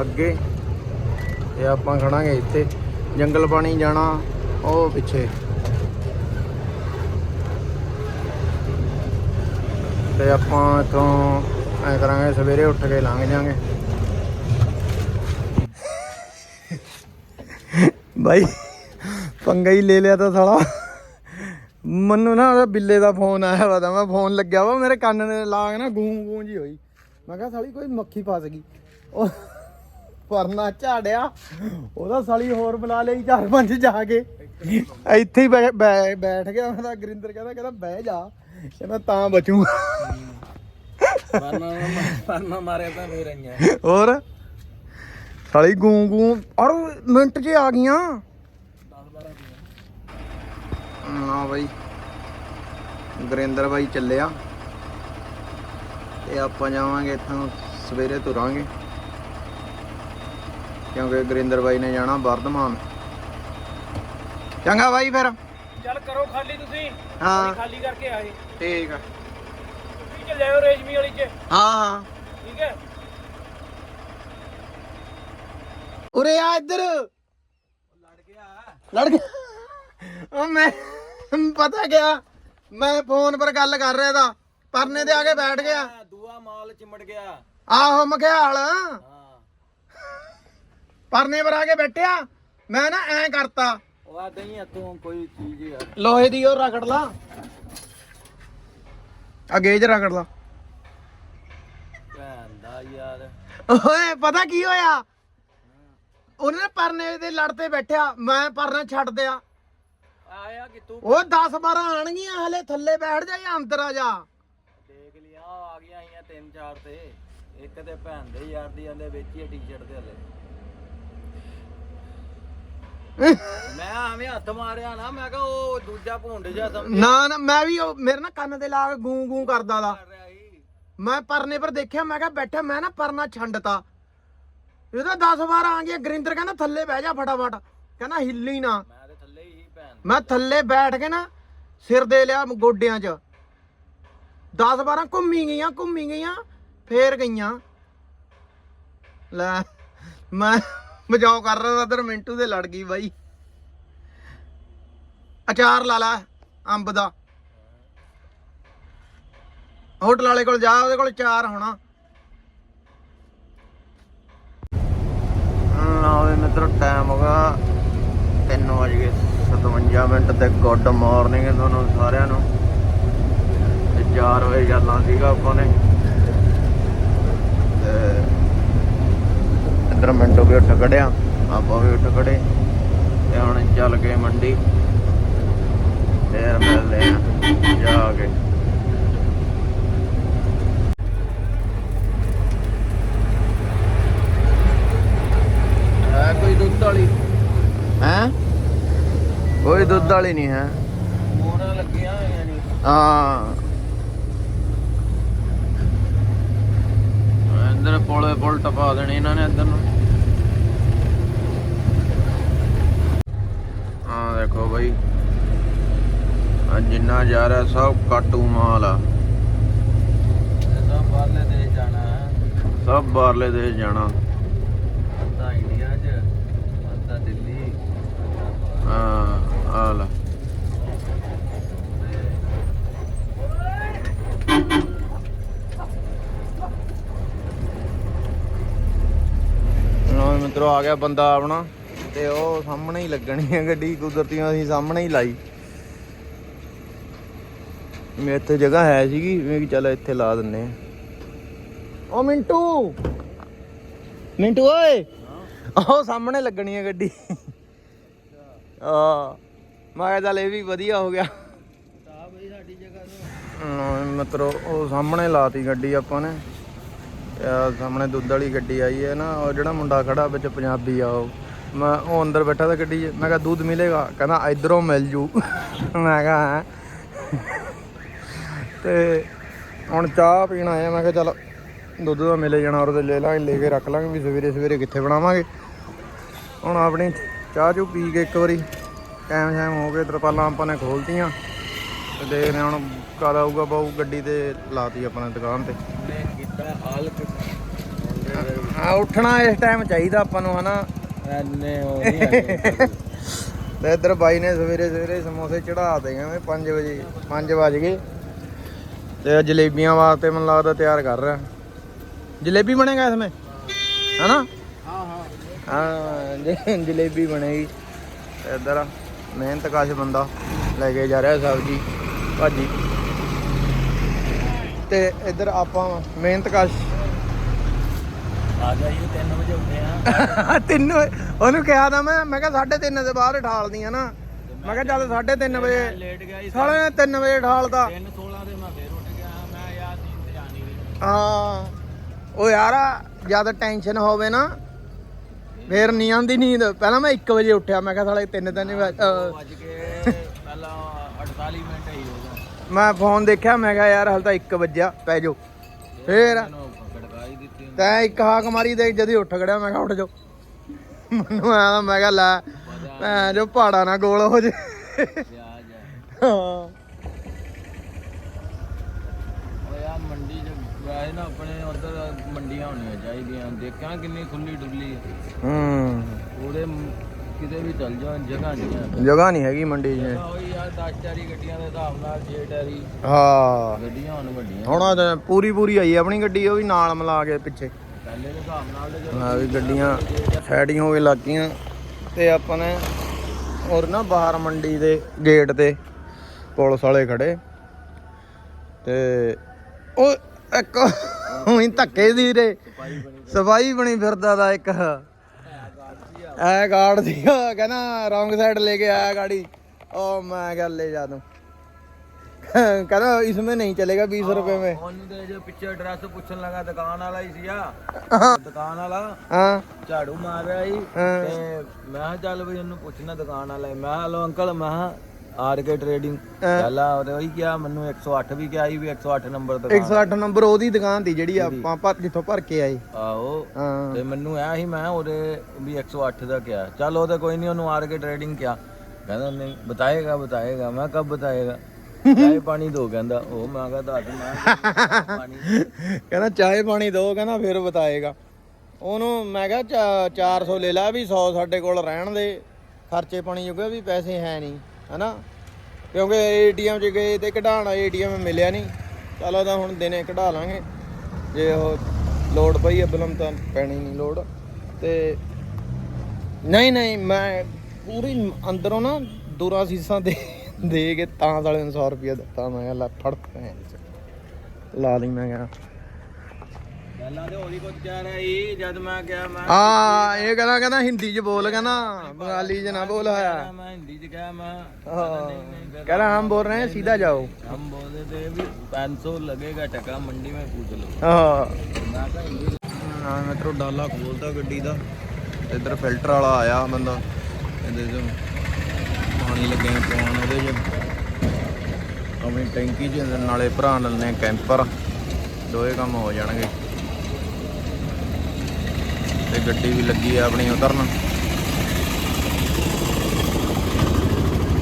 ਅੱਗੇ, ਤੇ ਆਪਾਂ ਖੜਾਂਗੇ ਇੱਥੇ। ਜੰਗਲ ਪਾਣੀ ਜਾਣਾ, ਉਹ ਪਿੱਛੇ। ਤੇ ਆਪਾਂ ਇੱਥੋਂ ਐ ਕਰਾਂਗੇ, ਸਵੇਰੇ ਉੱਠ ਕੇ ਲੰਘ ਜਾਾਂਗੇ। ਬਾਈ, ਪੰਗਾ ਹੀ ਲੈ ਲਿਆ ਤਾਂ ਸਾਲਾ। ਮੈਨੂੰ ਨਾ ਉਹਦਾ ਬਿੱਲੇ ਦਾ ਫੋਨ ਆਇਆ ਵਾ ਤਾਂ ਮੈਂ ਫੋਨ ਲੱਗਿਆ ਵਾ, ਮੇਰੇ ਕੰਨ ਦੇ ਲਾਗ ਨਾ ਗੂੰ ਗੂੰ ਜੀ ਹੋਈ। ਮੈਂ ਕਿਹਾ, ਸਾਲੀ ਕੋਈ ਮੱਖੀ ਫਸ ਗਈ। ਉਹ ਪਰਨਾ ਝਾੜਿਆ, ਉਹਦਾ ਸਾਲੀ ਹੋਰ ਬੁਲਾ ਲਈ, ਚਾਰ ਪੰਜ ਜਾ ਕੇ। ਇੱਥੇ ਹੀ ਬੈ- ਬੈਠ ਗਿਆ ਮੈਂ ਤਾਂ ਗਰਿੰਦਰ ਕਹਿੰਦਾ ਕਹਿੰਦਾ ਬਹਿ ਜਾ। ਕਹਿੰਦਾ ਤਾਂ ਬਚੂ। ਪਰਨਾ ਪਰਨਾ ਮਾਰਿਆ ਤਾਂ ਫੇਰ ਆਈਆਂ। ਹੋਰ? ਸਾਲੀ ਗੂੰ ਗੂੰ। ਔਰ ਮਿੰਟ 'ਚ ਆ ਗਈਆਂ। 10 12 ਨਾ ਬਾਈ। ਗੁਰਿੰਦਰ ਬਾਈ ਚੱਲਿਆ। ਤੇ ਆਪਾਂ ਜਾਵਾਂਗੇ ਇੱਥੋਂ ਸਵੇਰੇ ਤੁਰਾਂਗੇ। ਕਿਉਂਕਿ ਗੁਰਿੰਦਰ ਬਾਈ ਨੇ ਜਾਣਾ ਵਰਧਮਾਨ। ਚੰਗਾ ਬਾਈ ਫਿਰ। ਚੱਲ ਕਰੋ ਖਾਲੀ ਤੁਸੀਂ। ਹਾਂ। ਖਾਲੀ ਕਰਕੇ ਆਏ। ਠੀਕ ਆ। ਤੁਸੀਂ ਚੱਲੇ ਹੋ ਰੇਸ਼ਮੀ ਵਾਲੀ ਚ? ਹਾਂ ਹਾਂ। ਠੀਕ ਹੈ। ਉਰੇ ਆ ਇੱਧਰ। ਲੜ ਗਿਆ। ਲੜ ਗਿਆ। ਉਹ ਮੈਂ ਪਤਾ ਗਿਆ ਮੈਂ ਫੋਨ ਪਰ ਗੱਲ ਕਰ ਰਿਹਾ ਤਾਂ ਪਰਨੇ ਤੇ ਆ ਕੇ ਬੈਠ ਗਿਆ। ਦੂਆ ਮਾਲ ਚਿਮੜ ਗਿਆ। ਆਹੋ ਮਖਿਆਲ। ਹਾਂ। ਪਰਨੇ ਪਰ ਆ ਕੇ ਬੈਠਿਆ। ਮੈਂ ਨਾ ਐਂ ਕਰਤਾ। ਉਹ ਆ ਗਈ ਇੱਥੋਂ ਕੋਈ ਚੀਜ਼ ਲੋਹੇ ਦੀ ਉਹ ਰਗੜ ਲਾ। ਆ ਗੇਜ ਰਗੜ ਲਾ। ਭੈਣ ਦਾ ਯਾਰ। ਓਏ ਪਤਾ ਕੀ ਹੋਇਆ? ਉਹਨੇ ਨਾ ਪਰਨੇ ਦੇ ਲੜ ਤੇ ਬੈਠਿਆ ਮੈਂ ਪਰਨਾ ਛੱਡ ਦਿਆ। ਆਇਆ ਕਿ ਤੂੰ? ਉਹ 10 12 ਆਣਗੀਆਂ ਹਲੇ ਥੱਲੇ ਬੈਠ ਜਾ ਜਾਂ ਅੰਦਰ ਆ ਜਾ। ਦੇਖ ਲਿਆ ਆ ਗਈਆਂ ਆਈਆਂ ਤਿੰਨ ਚਾਰ ਤੇ। ਇੱਕ ਤੇ ਭੈਣ ਦੇ ਯਾਰ ਦੀ ਆਂਦੇ ਵਿੱਚ ਹੀ ਟੀ-ਸ਼ਰਟ ਦੇ ਹਲੇ। ਮੈਂ ਐਵੇਂ ਹੱਥ ਮਾਰਿਆ ਨਾ ਮੈਂ ਕਿਹਾ ਉਹ ਦੂਜਾ ਭੁੰਡ ਜਾ ਸਮਝ ਨਾ ਨਾ ਮੈਂ ਵੀ ਉਹ ਮੇਰੇ ਨਾ ਕੰਨ ਦੇ ਲਾ ਕੇ ਗੂੰ ਗੂੰ ਕਰਦਾ ਦਾ ਕਰ ਰਿਹਾ ਸੀ। ਮੈਂ ਪਰਨੇ ਪਰ ਦੇਖਿਆ ਮੈਂ ਕਿਹਾ ਬੈਠਾ ਮੈਂ ਨਾ ਪਰਨਾ ਛੰਡਤਾ। ਇਹਦਾ 10 12 ਆ ਗਿਆ ਗਰਿੰਦਰ ਕਹਿੰਦਾ ਥੱਲੇ ਬਹਿ ਜਾ ਫਟਾਫਟ। ਕਹਿੰਦਾ ਹਿੱਲੀ ਨਾ। ਮੈਂ ਤੇ ਥੱਲੇ ਹੀ ਭੈਣ ਮੈਂ ਥੱਲੇ ਬੈਠ ਕੇ ਨਾ ਸਿਰ ਦੇ ਲਿਆ ਗੋਡਿਆਂ 'ਚ। 10 12 ਘੁੰਮੀ ਗਈਆਂ ਘੁੰਮੀ ਗਈਆਂ ਫੇਰ ਗਈਆਂ। ਲੈ ਮੈਂ ਬਚਾਓ ਕਰ ਰਿਹਾ ਉਧਰ ਮਿੰਟੂ ਦੇ ਲੜ ਗਈ ਬਾਈ। ਅਚਾਰ ਲਾ ਲਾ, ਅੰਬ ਦਾ। ਹੋਟਲ ਵਾਲੇ ਕੋਲ ਜਾ, ਉਹਦੇ ਕੋਲ ਚਾਰ ਹੋਣਾ। ਲਓ ਮਿੱਤਰੋ ਟਾਈਮ ਹੋ 3 ਵਜੇ 57 ਮਿੰਟ ਤੇ ਗੁੱਡ ਮਾਰਨਿੰਗ ਤੁਹਾਨੂੰ ਸਾਰਿਆਂ ਨੂੰ। ਤੇ 4 ਵਜੇ ਜਾਣਾ ਸੀਗਾ ਆਪਾਂ ਨੇ। ਤੇ ਇੱਧਰ ਮਿੰਟੋ ਵੀ ਉੱਠ ਖੜਿਆ। ਆਪਾਂ ਵੀ ਉੱਠ ਖੜੇ। ਤੇ ਹੁਣ ਚੱਲ ਗਏ ਮੰਡੀ। ਫੇਰ ਮਿਲਦੇ ਆ। ਜਾ ਕੇ। ਹੈ ਕੋਈ ਦੁੱਧ ਵਾਲੀ? ਹੈ? ਕੋਈ ਦੁੱਧ ਵਾਲੀ ਨਹੀਂ ਹੈ। ਮੋਹਰਾਂ ਲੱਗੀਆਂ ਹੋਈਆਂ ਨਹੀਂ ਹਾਂ। ਅੰਦਰ ਪੁਲ ਪੁਲ ਟਪਾ ਦੇਣੇ ਇਹਨਾਂ ਨੇ ਅੰਦਰ ਨੂੰ ਹਾਂ ਦੇਖੋ ਬਾਈ। ਆ ਜਿੰਨਾ ਜਾ ਰਿਹਾ ਸਭ ਕਾਟੂ ਮਾਲ ਆ। ਇਹਦਾ ਬਾਹਰਲੇ ਦੇਸ਼ ਜਾਣਾ ਹੈ। ਸਭ ਬਾਹਰਲੇ ਦੇਸ਼ ਜਾਣਾ। ਅੱਧਾ ਇੰਡੀਆ 'ਚ ਅੱਧਾ ਦਿੱਲੀ ਅੱਧਾ ਬਾਹਰ। ਹਾਂ ਆ ਲੈ। ਲੋ ਮਿੱਤਰੋ ਆ ਗਿਆ ਬੰਦਾ ਆਪਣਾ। ਤੇ ਉਹ ਸਾਹਮਣੇ ਹੀ ਲੱਗਣੀ ਹੈ ਗੱਡੀ ਕੁਦਰਤੀਆਂ ਅਸੀਂ ਸਾਹਮਣੇ ਹੀ ਲਾਈ। ਮੇਰੇ ਇੱਥੇ ਜਗ੍ਹਾ ਹੈ ਸੀਗੀ ਮੈਂ ਕਿ ਚੱਲ ਇੱਥੇ ਲਾ ਦਿੰਨੇ ਆ ਓ ਮਿੰਟੂ! ਮਿੰਟੂ ਓਏ! ਉਹ ਸਾਹਮਣੇ ਲੱਗਣੀ ਹੈ ਗੱਡੀ। ਆ ਮੈਂ ਕਿਹਾ ਇਹ ਵੀ ਵਧੀਆ ਹੋ ਗਿਆ। ਤਾਂ ਬਈ ਸਾਡੀ ਜਗ੍ਹਾ ਤੋਂ ਲਓ ਮਿੱਤਰੋ ਉਹ ਸਾਹਮਣੇ ਲਾਤੀ ਗੱਡੀ ਆਪਾਂ ਨੇ। ਆਹ ਸਾਹਮਣੇ ਦੁੱਧ ਵਾਲੀ ਗੱਡੀ ਆਈ ਹੈ ਨਾ ਉਹ ਜਿਹੜਾ ਮੁੰਡਾ ਖੜਾ ਵਿੱਚ ਪੰਜਾਬੀ ਆ ਉਹ। ਮੈਂ ਉਹ ਅੰਦਰ ਬੈਠਾ ਤਾਂ ਗੱਡੀ 'ਚ। ਮੈਂ ਕਿਹਾ ਦੁੱਧ ਮਿਲੇਗਾ? ਕਹਿੰਦਾ ਇਧਰੋਂ ਮਿਲ ਜੂ। ਮੈਂ ਕਿਹਾ ਹੈਂ। ਤੇ ਹੁਣ ਚਾਹ ਪੀਣ ਆਇਆ ਮੈਂ ਕਿਹਾ ਚੱਲ ਦੁੱਧ ਦਾ ਮਿਲੇ ਜਾਣਾ ਔਰ ਤੇ ਲੈ ਲਾਂਗੇ ਲੈ ਕੇ ਰੱਖ ਲਾਂਗੇ ਵੀ ਸਵੇਰੇ ਸਵੇਰੇ ਕਿੱਥੇ ਬਣਾਵਾਂਗੇ। ਹੁਣ ਆਪਣੀ ਚਾਹ ਚੂ ਪੀ ਕੇ ਇੱਕ ਵਾਰੀ ਟਾਈਮ ਸ਼ਾਮ ਹੋ ਗਏ ਤਰਪਾਲਾਂ ਆਪਾਂ ਨੇ ਖੋਲਤੀਆਂ। ਤੇ ਦੇਖਦੇ ਹਾਂ ਹੁਣ ਕਦ ਆਊਗਾ ਬਾਊ ਗੱਡੀ ਤੇ ਲਾਤੀ ਆਪਣਾ ਦੁਕਾਨ ਤੇ। ਆ ਉੱਠਣਾ ਇਸ ਟਾਈਮ ਚਾਹੀਦਾ ਆਪਾਂ ਨੂੰ ਹਨਾ। ਤੇ ਇੱਧਰ ਬਾਈ ਨੇ ਸਵੇਰੇ ਸਵੇਰੇ ਸਮੋਸੇ ਚੜਾਤੇ ਕਹਿੰਦੇ 5 ਵਜੇ 5 ਵਜ ਗਏ। ਤੇ ਜਲੇਬੀਆਂ ਵਾਸਤੇ ਮੈਨੂੰ ਲੱਗਦਾ ਤਿਆਰ ਕਰ ਰਿਹਾ। ਜਲੇਬੀ ਬਣੇਗਾ ਇਸਮੇ ਹੈਨਾ? ਹਾਂ ਹਾਂ। ਹਾਂ ਜ- ਜਲੇਬੀ ਬਣੇਗੀ। ਤੇ ਇੱਧਰ ਮਿਹਨਤ ਕਾਸ਼ ਬੰਦਾ ਲੈ ਕੇ ਜਾ ਰਿਹਾ ਸਬਜ਼ੀ, ਭਾਜੀ। ਤੇ ਇੱਧਰ ਆਪਾਂ ਮਿਹਨਤ ਕਾਸ਼ ਆ ਜਾਈਏ 3 ਵਜੇ ਉੱਠੇ ਆ। ਤਿੰਨ ਵਜੇ- ਉਹਨੂੰ ਕਿਹਾ ਤਾਂ ਮੈਂ ਮੈਂ ਕਿਹਾ 3:30 ਦੇ ਬਾਅਦ ਠਾਲਦੀਆਂ ਨਾ। ਮੈਂ ਕਿਹਾ ਚੱਲ 3:30 ਵਜੇ ਲੇਟ ਗਿਆ ਸੀ ਸਾਲੇ ਨੇ 3 ਵਜੇ ਠਾਲਦਾ 3 16 ਦੇ ਮੈਂ ਫੇਰ ਉੱਠ ਗਿਆ ਮੈਂ ਯਾਰ ਨੀਂਦ ਤੇ ਆਣੀ ਨਹੀਂ। ਹਾਂ। ਉਹ ਯਾਰ ਜਦ ਟੈਨਸ਼ਨ ਹੋਵੇ ਨਾ ਫੇਰ ਨਹੀਂ ਆਉਂਦੀ ਨੀਂਦ। ਪਹਿਲਾਂ ਮੈਂ 1 ਵਜੇ ਉੱਠਿਆ ਮੈਂ ਕਿਹਾ ਸਾਲੇ 3 3 ਵੱਜ ਕੇ ਪਹਿਲਾਂ 48 ਮਿੰਟ ਹੀ ਹੋ ਗਏ। ਮੈਂ ਫੋਨ ਦੇਖਿਆ ਮੈਂ ਕਿਹਾ ਯਾਰ ਹਲ ਤਾਂ 1 ਵਜਿਆ ਪੈ ਜਾਓ। ਫੇਰ ਤੈਂ ਇੱਕ ਹਾਕ ਮਾਰੀ ਦੇ ਜਦੀ ਉੱਠ ਖੜਿਆ ਮੈਂ ਕਿਹਾ ਉੱਠ ਜਾਓ। ਮੈਨੂੰ ਆਇਆ ਮੈਂ ਕਿਹਾ ਲੈ ਭੈਣ ਜੋ ਪਹਾੜਾ ਨਾ ਗੋਲ ਹੋ ਜੇ। ਹੈ ਯਾਰ ਮੰਡੀ ਚ ਵੈਸੇ ਨਾ ਆਪਣੇ ਉਧਰ ਮੰਡੀਆਂ ਹੋਣੀਆਂ ਚਾਹੀਦੀਆਂ। ਦੇਖਾਂ ਕਿੰਨੀ ਖੁੱਲੀ ਡੁੱਲੀ ਹੈ। ਹੂੰ ਉਹਦੇ ਮ- ਕਿਤੇ ਵੀ ਚੱਲ ਜਾ ਜਗ੍ਹਾ ਨਹੀਂ ਜਗ੍ਹਾ ਨਹੀਂ ਹੈਗੀ ਮੰਡੀ 'ਚ। ਜਗ੍ਹਾ ਹੋਈ ਯਾਰ 10 ਚਾਰੀ ਗੱਡੀਆਂ ਦੇ ਹਿਸਾਬ ਨਾਲ 6 ਟੈਰੀ ਹਾਂ। ਗੱਡੀਆਂ ਹੁਣ ਵੱਡੀਆਂ। ਹੁਣ ਉਹ ਤਾਂ ਪੂਰੀ ਪੂਰੀ ਆਈ ਆਪਣੀ ਗੱਡੀ ਉਹ ਵੀ ਨਾਲ ਮਿਲਾ ਕੇ ਪਿੱਛੇ। ਪਹਿਲੇ ਦੇ ਹਿਸਾਬ ਨਾਲ ਤੇ ਜਦੋਂ ਆ ਵੀ ਗੱਡੀਆਂ ਸੈਟਿੰਗ ਹੋ ਕੇ ਲੱਗੀਆਂ। ਤੇ ਆਪਾਂ ਨੇ ਔਰ ਨਾ ਬਾਹਰ ਮੰਡੀ ਦੇ ਗੇਟ ਤੇ ਪੁਲਿਸ ਵਾਲੇ ਖੜੇ। ਤੇ ਉਹ ਇੱਕ ਉਹੀ ਧੱਕੇ ਦੀ ਰੇ। ਸਫ਼ਾਈ ਬਣੀ ਫਿਰਦਾ ਦਾ ਇੱਕ। ਐ ਗਾਰਡ ਦੀ ਕਹਿੰਦਾ ਰੌਂਗ ਸਾਈਡ ਲੈ ਕੇ ਆਇਆ ਗਾੜੀ। ਉਹ ਮੈਂ ਗੱਲ ਲੈ ਜਾ ਤੂੰ। ਕਹਿੰਦਾ ਇਸਮੇ ਨਹੀਂ ਚਲੇਗਾ 20 ਰੁਪਏ में ਉਹਨੂੰ ਤੇ ਜੋ ਪਿੱਛੇ ਐਡਰੈਸ ਪੁੱਛਣ ਲੱਗਾ ਦੁਕਾਨ ਵਾਲਾ ਹੀ ਸੀ ਆ ਦੁਕਾਨ ਵਾਲਾ। ਹਾਂ। ਝਾੜੂ ਮਾਰ ਰਿਹਾ ਸੀ। ਤੇ ਮੈਂ ਕਿਹਾ ਚੱਲ ਵੀ ਉਹਨੂੰ ਪੁੱਛਣਾ ਦੁਕਾਨ ਵਾਲਾ। ਮੈਂ ਕਿਹਾ ਹਲੋ ਅੰਕਲ ਮੈਂ ਆਰ ਕੇ ਟ੍ਰੇਡਿੰਗ ਹਾਂ। ਆ ਉਹਦੇ ਉਹੀ ਕਿਹਾ ਮੈਨੂੰ 108 ਵੀ ਕਿਹਾ ਸੀ ਵੀ 108 ਨੰਬਰ ਦੁਕਾਨ। 108 ਨੰਬਰ ਉਹਦੀ ਦੁਕਾਨ ਦੀ ਜਿਹੜੀ ਆਪਾਂ ਭਰ ਜਿੱਥੋਂ ਭਰ ਕੇ ਆਏ। ਆਓ ਹਾਂ। ਤੇ ਮੈਨੂੰ ਐ ਸੀ ਮੈਂ ਉਹਦੇ ਵੀ 108 ਦਾ ਕਿਹਾ। ਚੱਲ ਉਹ ਤਾਂ ਕੋਈ ਨਹੀਂ ਉਹਨੂੰ ਆਰ ਕੇ ਟ੍ਰੇਡਿੰਗ ਕਿਹਾ। ਕਹਿੰਦਾ ਨਹੀਂ ਬਤਾਏਗਾ ਬਤਾਏਗਾ। ਮੈਂ ਕਬ ਬਤਾਏਗਾ? ਚਾਹ ਪਾਣੀ ਦੋ ਕਹਿੰਦਾ। ਉਹ ਮੈਂ ਕਿਹਾ ਦੱਸ ਮੈਂ ਪਾਣੀ ਕਹਿੰਦਾ ਚਾਹ ਪਾਣੀ ਦੋ ਕਹਿੰਦਾ ਫਿਰ ਬਤਾਏਗਾ। ਉਹਨੂੰ ਮੈਂ ਕਿਹਾ ਚਾ- 400 ਲੈ ਲੈ ਵੀ 100 ਸਾਡੇ ਕੋਲ ਰਹਿਣ ਦੇ। ਖਰਚੇ ਪਾਣੀ ਜੋਗੇ ਵੀ ਪੈਸੇ ਹੈ ਨਹੀਂ ਹਨਾ? ਕਿਉਂਕਿ ਏਟੀਐਮ 'ਚ ਗਏ ਤੇ ਕਢਾਉਣ ਏਟੀਐਮ ਮਿਲਿਆ ਨਹੀਂ। ਚਲੋ ਤਾਂ ਹੁਣ ਦਿਨੇ ਕਢਾ ਲਾਂਗੇ। ਜੇ ਉਹ ਲੋਡ ਪਈ ਅਬਲਮ ਤਾਂ ਪੈਣੀ ਨਹੀਂ ਲੋਡ ਤੇ ਨਹੀਂ ਨਹੀਂ, ਮੈਂ ਪੂਰੀ ਅੰਦਰੋਂ ਨਾ ਦੂਰਾ ਸੀਸਾਂ ਦੇ ਦੇ ਕੇ ਤਾਂ ਸਾਲੇ ਨੂੰ 100 ਰੁਪਇਆ ਦਿੱਤਾ। ਮੈਂ ਕਿਹਾ ਲੈ ਫੜ ਭੈਣ ਲਾ ਲਈ ਮੈਂ ਕਿਹਾ। ਪਹਿਲਾਂ ਇਹ ਕਹਿੰਦਾ ਕਹਿੰਦਾ ਹਿੰਦੀ ਚ ਬੋਲ ਕਹਿੰਦਾ ਬੰਗਾਲੀ ਚ ਨਾ ਬੋਲ ਹੋਇਆ। ਮੈਂ ਹਿੰਦੀ ਚ ਕਿਹਾ ਮੈਂ। ਕਹਿੰਦਾ ਹਮ ਬੋਲ ਰਹੇ ਸਿੱਧਾ ਜਾਓ। ਹਮ ਬੋਲੇ ਤੇ ਵੀ 500 ਲੱਗੇਗਾ ਟਕਾ ਮੰਡੀ ਮੈਂ ਪੂਛ ਲਓ ਹਾਂ ਮੈਂ ਕਿਹਾ ਡਾਲਾ ਖੋਲਦਾ ਗੱਡੀ ਦਾ ਇੱਧਰ ਫਿਲਟਰ ਵਾਲਾ ਆਇਆ ਬੰਦਾ। ਇਹਦੇ ਚ ਪਾਣੀ ਲੱਗੇ ਪਾਉਣ ਉਹਦੇ ਚ। ਆਪਣੀ ਟੈਂਕੀ ਚ ਨਾਲੇ ਭਰਾ ਨਾਲ ਨੇ ਕੈਂਪਰ। ਦੋਏ ਕੰਮ ਹੋ ਜਾਣਗੇ। ਤੇ ਗੱਡੀ ਵੀ ਲੱਗੀ ਆ ਆਪਣੀ ਉਤਰਨ